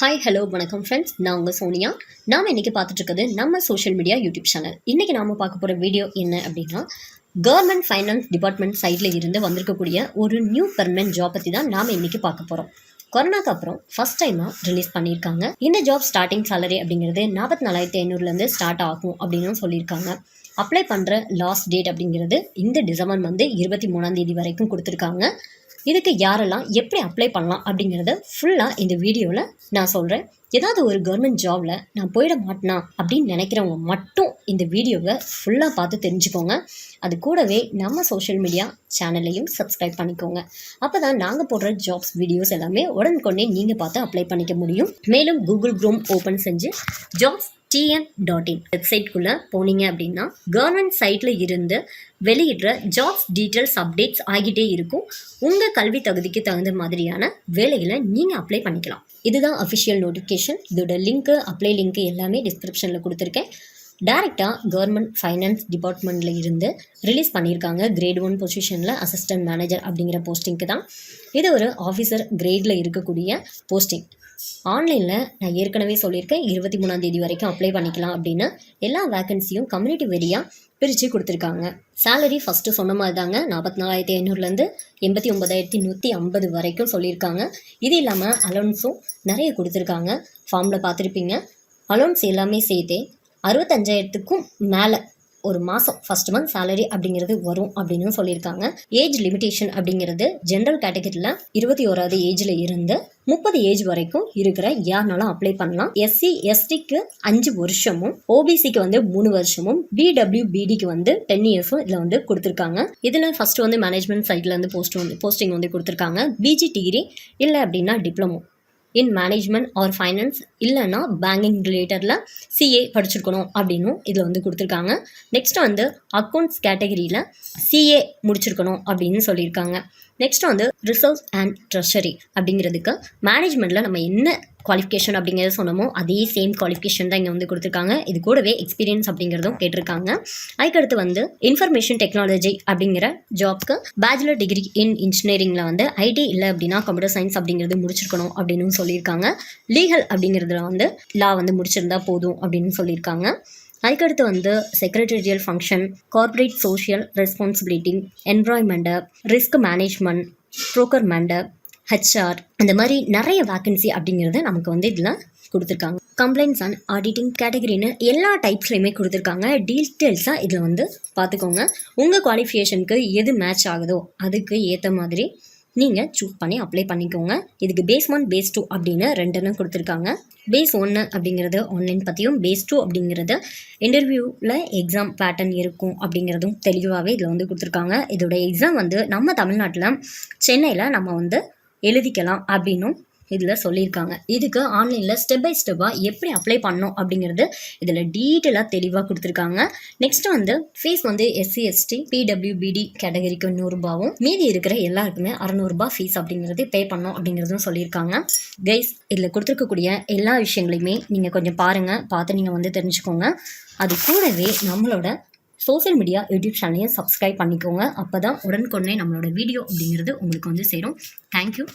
Hi hello வணக்கம் friends நான் உங்கள் சோனியா. நாம் இன்றைக்கி பார்த்துட்ருக்கிறது நம்ம சோஷியல் மீடியா யூடியூப் சேனல் இன்றைக்கி நாம் பார்க்க போகிற வீடியோ என்ன அப்படின்னா கவர்மெண்ட் ஃபைனான்ஸ் டிபார்ட்மெண்ட் சைடில் இருந்து வந்திருக்கக்கூடிய ஒரு நியூ பெர்மனன்ட் ஜாப் பற்றி தான் நாம் இன்றைக்கி பார்க்க போகிறோம் கொரோனாக்கு அப்புறம் ஃபர்ஸ்ட் டைமாக ரிலீஸ் பண்ணியிருக்காங்க. இந்த ஜாப் ஸ்டார்டிங் சேலரி அப்படிங்கிறது நாற்பத்தி நாலாயிரத்தி ஐநூறுலேருந்து ஸ்டார்ட் ஆகும் அப்படின்னு சொல்லியிருக்காங்க. அப்ளை பண்ணுற லாஸ்ட் டேட் அப்படிங்கிறது இந்த டிசம்பர் வந்து இருபத்தி மூணாம் தேதி வரைக்கும் கொடுத்துருக்காங்க. இதுக்கு யாரெல்லாம் எப்படி அப்ளை பண்ணலாம் அப்படிங்கிறத ஃபுல்லாக இந்த வீடியோவில் நான் சொல்கிறேன் ஏதாவது ஒரு கவர்மெண்ட் ஜாபில் நான் போயிட மாட்டேனா அப்படின்னு நினைக்கிறவங்க மட்டும் இந்த வீடியோவை ஃபுல்லாக பார்த்து தெரிஞ்சுக்கோங்க. அது கூடவே நம்ம சோஷியல் மீடியா சேனலையும் சப்ஸ்கிரைப் பண்ணிக்கோங்க. அப்போ தான் நாங்கள் போடுற ஜாப்ஸ் வீடியோஸ் எல்லாமே உடனுக்குடனே நீங்கள் பார்த்து அப்ளை பண்ணிக்க முடியும். மேலும் கூகுள் க்ரோம் ஓப்பன் செஞ்சு ஜாப்ஸ் டிஎன் டாட் இன் வெப்சைட்குள்ளே போனீங்க அப்படின்னா கவர்மெண்ட் சைட்டில் இருந்து வெளியிடுற ஜாப்ஸ் டீட்டெயில்ஸ் அப்டேட்ஸ் ஆகிட்டே இருக்கும். உங்கள் கல்வி தகுதிக்கு தகுந்த மாதிரியான வேலைகளை நீங்கள் அப்ளை பண்ணிக்கலாம். இதுதான் அஃபிஷியல் நோட்டிஃபிகேஷன் இதோட லிங்க்கு அப்ளை லிங்க்கு எல்லாமே டிஸ்கிரிப்ஷனில் கொடுத்துருக்கேன். டேரெக்டாக கவர்மெண்ட் ஃபைனான்ஸ் டிபார்ட்மெண்ட்டில் இருந்து ரிலீஸ் பண்ணியிருக்காங்க. கிரேட் ஒன் பொசிஷனில் அசிஸ்டன்ட் மேனேஜர் அப்படிங்கிற போஸ்டிங்க்கு தான். இது ஒரு ஆஃபீஸர் கிரேடில் இருக்கக்கூடிய போஸ்டிங் ஆன்லைனில் நான் ஏற்கனவே சொல்லியிருக்கேன் இருபத்தி மூணாம் தேதி வரைக்கும் அப்ளை பண்ணிக்கலாம் அப்படின்னு. எல்லா வேகன்சியும் கம்யூனிட்டி வெரியாக பிரித்து கொடுத்துருக்காங்க. சேலரி ஃபஸ்ட்டு சொன்ன மாதிரி தாங்க நாற்பத்தி நாலாயிரத்தி ஐநூறுலேருந்து எண்பத்தி ஒன்பதாயிரத்தி நூற்றி ஐம்பது வரைக்கும் சொல்லியிருக்காங்க. இது இல்லாமல் அலோன்ஸும் நிறைய கொடுத்துருக்காங்க. ஃபார்மில் பார்த்துருப்பீங்க. அலோன்ஸ் எல்லாமே சேர்த்தே அறுபத்தஞ்சாயிரத்துக்கும் மேலே ஒரு மாதம் ஃபஸ்ட் மந்த் சேலரி அப்படிங்கிறது வரும் அப்படின்னு சொல்லியிருக்காங்க. ஏஜ் லிமிடேஷன் அப்படிங்கிறது ஜென்ரல் கேட்டகரியில் இருபத்தி ஓராவது ஏஜில் இருந்து முப்பது ஏஜ் வரைக்கும் இருக்கிற யாருனாலும் அப்ளை பண்ணலாம். எஸ்சி எஸ்டிக்கு அஞ்சு வருஷமும் ஓபிசிக்கு வந்து மூணு வருஷமும் பிடபிள்யூ பிடிக்கு வந்து டென் இயர்ஸும் இதில் வந்து கொடுத்துருக்காங்க. இதில் ஃபர்ஸ்ட் வந்து மேனேஜ்மெண்ட் சைடில் இருந்து போஸ்ட் வந்து போஸ்டிங் வந்து கொடுத்துருக்காங்க. பிஜி டிகிரி இல்லை அப்படின்னா diploma in management or finance இல்லைன்னா பேங்கிங் ரிலேட்டடில் சிஏ படிச்சிருக்கணும் அப்படின்னும் இதில் வந்து கொடுத்துருக்காங்க. நெக்ஸ்ட் வந்து அக்கௌண்ட்ஸ் கேட்டகரியில் சிஏ முடிச்சிருக்கணும் அப்படின்னு சொல்லியிருக்காங்க. நெக்ஸ்ட் வந்து ரிசர்வ்ஸ் அண்ட் ட்ரெஷரி அப்படிங்கிறதுக்கு மேனேஜ்மெண்ட்டில் நம்ம என்ன குவாலிஃபிகேஷன் அப்படிங்கிறத சொன்னோமோ அதே சேம் குவாலிஃபிகேஷன் தான் இங்கே வந்து கொடுத்துருக்காங்க. இது கூடவே எக்ஸ்பீரியன்ஸ் அப்படிங்கிறதும் கேட்டிருக்காங்க. அதுக்கடுத்து வந்து இன்ஃபர்மேஷன் டெக்னாலஜி அப்படிங்கிற ஜாப்க்கு பேச்சுலர் டிகிரி இன் இன்ஜினியரிங்கில் வந்து ஐடி இல்லை அப்படின்னா கம்ப்யூட்டர் சயின்ஸ் அப்படிங்கிறது முடிச்சிருக்கணும் அப்படின்னு சொல்லியிருக்காங்க. லீகல் அப்படிங்கிறதுல வந்து லா வந்து முடிச்சிருந்தா போதும் அப்படின்னு சொல்லியிருக்காங்க. அதுக்கடுத்து வந்து secretarial function corporate social responsibility environment risk management procurement HR இந்த மாதிரி நிறைய வேக்கன்சி அப்படிங்கிறத நமக்கு வந்து இதில் கொடுத்துருக்காங்க. கம்ப்ளைண்ட்ஸ் அண்ட் ஆடிட்டிங் கேட்டகரின்னு எல்லா டைப்ஸ்லையுமே கொடுத்துருக்காங்க. டீட்டெயில்ஸாக இதில் வந்து பார்த்துக்கோங்க. உங்கள் குவாலிஃபிகேஷனுக்கு எது மேட்ச் ஆகுதோ அதுக்கு ஏற்ற மாதிரி நீங்கள் சூஸ் பண்ணி அப்ளை பண்ணிக்கோங்க. இதுக்கு பேஸ் ஒன் பேஸ் டூ அப்படின்னு ரெண்டுன்னு கொடுத்துருக்காங்க. பேஸ் ஒன்று அப்படிங்கிறது ஆன்லைன் பற்றியும் பேஸ் டூ அப்படிங்கிறது இன்டர்வியூவில் எக்ஸாம் பேட்டர்ன் இருக்கும் அப்படிங்கிறதும் தெளிவாகவே இதில் வந்து கொடுத்துருக்காங்க. இதோட எக்ஸாம் வந்து நம்ம தமிழ்நாட்டில் சென்னையில் நம்ம வந்து எழுதிக்கலாம் அப்படின்னும் இதில் சொல்லியிருக்காங்க. இதுக்கு ஆன்லைனில் ஸ்டெப் பை ஸ்டெப்பாக எப்படி அப்ளை பண்ணணும் அப்படிங்கிறது இதில் டீட்டெயிலாக தெளிவாக கொடுத்துருக்காங்க. நெக்ஸ்ட் வந்து ஃபீஸ் வந்து எஸ்சி எஸ்டி பிடபிள்யூபிடி கேட்டகரிக்கு நூறுரூபாவும் மீதி இருக்கிற எல்லாருக்குமே அறநூறுபா ஃபீஸ் அப்படிங்கிறது பே பண்ணணும் அப்படிங்கிறதும் சொல்லியிருக்காங்க. கைஸ் இதில் கொடுத்துருக்கக்கூடிய எல்லா விஷயங்களையுமே நீங்கள் கொஞ்சம் பாருங்கள் பார்த்து நீங்கள் வந்து தெரிஞ்சுக்கோங்க. அது கூடவே நம்மளோட சோஷியல் மீடியா யூடியூப் சேனலையும் சப்ஸ்கிரைப் பண்ணிக்கோங்க. அப்போ தான் உடனுக்குடனே நம்மளோட வீடியோ அப்படிங்கிறது உங்களுக்கு வந்து சேரும். தேங்க்யூ